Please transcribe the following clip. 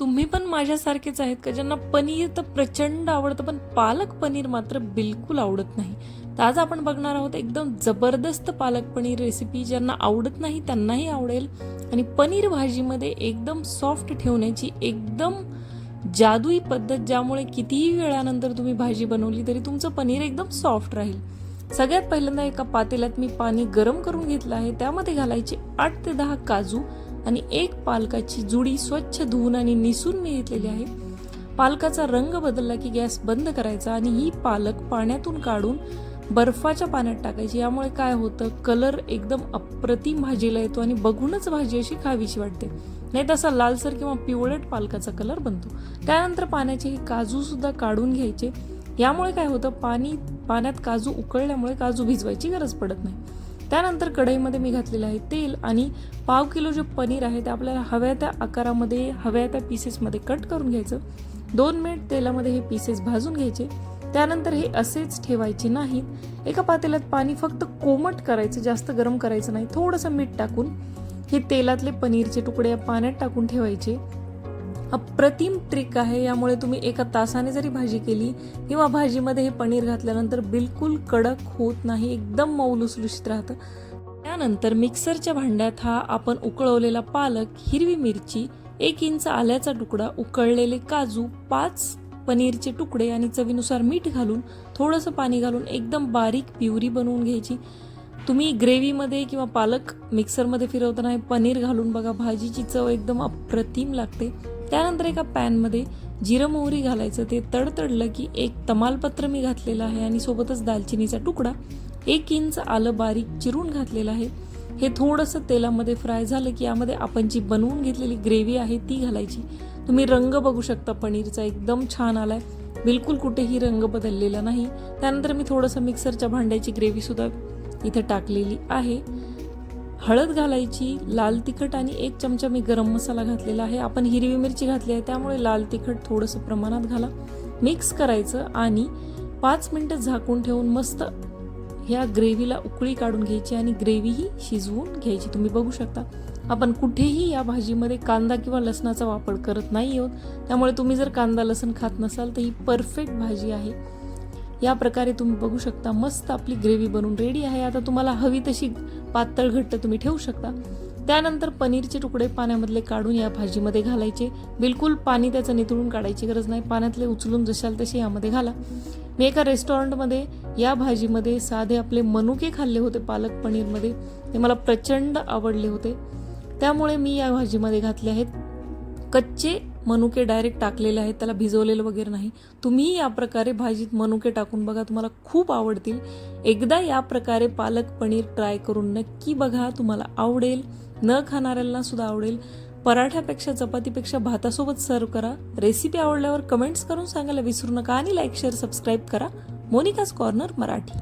तुम्ही पण माझ्यासारखेच आहेत का? ज्यांना पनीर तर प्रचंड आवडतं पण पालक पनीर मात्र बिलकुल आवडत नाही. तर आज आपण बघणार आहोत एकदम जबरदस्त पालक पनीर रेसिपी ज्यांना आवडत नाही त्यांनाही आवडेल. आणि पनीर भाजीमध्ये एकदम सॉफ्ट ठेवण्याची एकदम जादुई पद्धत ज्यामुळे कितीही वेळानंतर तुम्ही भाजी बनवली तरी तुमचं पनीर एकदम सॉफ्ट राहील. सगळ्यात पहिल्यांदा एका पातेल्यात मी पाणी गरम करून घेतलं आहे. त्यामध्ये घालायचे आठ ते दहा काजू. आणि एक पालकाची जुडी स्वच्छ धुवून आणि निसून मी घेतलेली आहे. पालकाचा रंग बदलला की गॅस बंद करायचा आणि ही पालक पाण्यातून काढून बर्फाच्या पाण्यात टाकायची. यामुळे काय होतं? कलर एकदम अप्रतिम भाजीला येतो आणि बघूनच भाजी अशी खावीशी वाटते. नाही तसा लालसर किंवा पिवळट पालकाचा कलर बनतो. त्यानंतर पाण्याचे हे काजूसुद्धा काढून घ्यायचे. यामुळे काय होतं? पाणी पाण्यात काजू उकळल्यामुळे काजू भिजवायची गरज पडत नाही. त्यानंतर कढईमध्ये मी घातलेलं आहे तेल आणि पाव किलो जे पनीर आहे ते आपल्याला हव्या त्या आकारामध्ये हव्या त्या पीसेसमध्ये कट करून घ्यायचं. दोन मिनिट तेलामध्ये हे पीसेस भाजून घ्यायचे. त्यानंतर हे असेच ठेवायचे नाहीत. एका पातेल्यात पाणी फक्त कोमट करायचं जास्त गरम करायचं नाही. थोडंसं मीठ टाकून हे तेलातले पनीरचे तुकडे या पाण्यात टाकून ठेवायचे. अप्रतिम ट्रिक आहे. यामुळे तुम्ही एका तासाने जरी भाजी केली किंवा भाजीमध्ये हे पनीर घातल्यानंतर बिलकुल कडक होत नाही एकदम मऊ लुसलुशीत राहतं. त्यानंतर मिक्सरच्या भांड्यात हा आपण उकळवलेला पालक हिरवी मिरची एक इंच आल्याचा तुकडा उकळलेले काजू पाच पनीरचे तुकडे आणि चवीनुसार मीठ घालून थोडंसं पाणी घालून एकदम बारीक प्युरी बनवून घ्यायची. तुम्ही ग्रेव्हीमध्ये किंवा पालक मिक्सरमध्ये फिरवताना हे पनीर घालून बघा भाजीची चव एकदम अप्रतिम लागते. त्यानंतर एका पॅनमध्ये जिरं मोहरी घालायचं ते तडतडलं की एक तमालपत्र मी घातलेलं आहे आणि सोबतच दालचिनीचा तुकडा एक इंच आलं बारीक चिरून घातलेलं आहे. हे थोडंसं तेलामध्ये फ्राय झालं की यामध्ये आपण जी बनवून घेतलेली ग्रेव्ही आहे ती घालायची. तुम्ही रंग बघू शकता पनीरचा एकदम छान आलाय. बिलकुल कुठेही रंग बदललेला नाही. त्यानंतर मी थोडंसं मिक्सरच्या भांड्याची ग्रेव्हीसुद्धा इथे टाकलेली आहे. हळद घालायची लाल तिखट आणि एक चमचा मी गरम मसाला घातलेला आहे. आपण हिरवी मिरची घातली आहे त्यामुळे लाल तिखट थोडंसं प्रमाणात घाला. मिक्स करायचं आणि पाच मिनटं झाकून ठेवून मस्त ह्या ग्रेव्हीला उकळी काढून घ्यायची आणि ग्रेव्हीही शिजवून घ्यायची. तुम्ही बघू शकता. आपण कुठेही या भाजीमध्ये कांदा किंवा लसणाचा वापर करत नाही आहोत. त्यामुळे तुम्ही जर कांदा लसण खात नसाल तर ही परफेक्ट भाजी आहे. या प्रकारे तुम्ही बघू शकता मस्त आपली ग्रेव्ही बनून रेडी आहे. आता तुम्हाला हवी तशी पातळ घट्ट तुम्ही ठेवू शकता. त्यानंतर पनीरचे तुकडे पाण्यामधले काढून या भाजीमध्ये घालायचे. बिलकुल पाणी त्याचं नितळून काढायची गरज नाही. पाण्यातले उचलून जशाल तसे यामध्ये घाला. मी एका रेस्टॉरंटमध्ये या भाजीमध्ये साधे आपले मनुके खाल्ले होते पालक पनीरमध्ये. ते मला प्रचंड आवडले होते. त्यामुळे मी या भाजीमध्ये घातले आहेत कच्चे मनुके डायरेक्ट टाकलेले आहेत त्याला भिजवलेलं वगैरे नाही. तुम्ही या प्रकारे भाजीत मनुके टाकून बघा तुम्हाला खूप आवडतील. एकदा या प्रकारे पालक पनीर ट्राय करून नक्की बघा तुम्हाला आवडेल. न खाणाऱ्यांना सुद्धा आवडेल. पराठ्यापेक्षा चपातीपेक्षा भातासोबत सर्व करा. रेसिपी आवडल्यावर कमेंट्स करून सांगायला विसरू नका आणि लाईक शेअर सबस्क्राईब करा. Monica's corner Marathi.